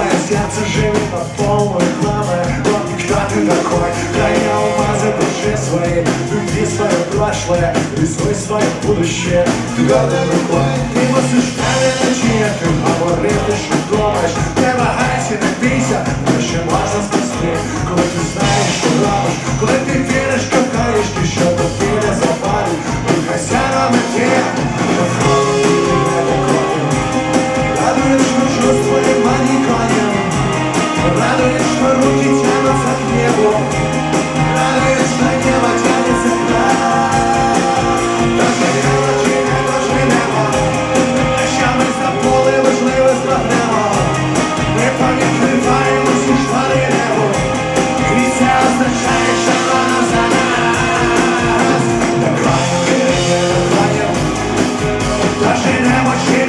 Твое сердце живет по полной хлама Вот кто ты такой, да я умазы души свои Люби свое прошлое, рисуй свое будущее Ты гордой рукой, ты носишь камень на ты Оборы пишу помощь, не вагайся, бейся Наші немощі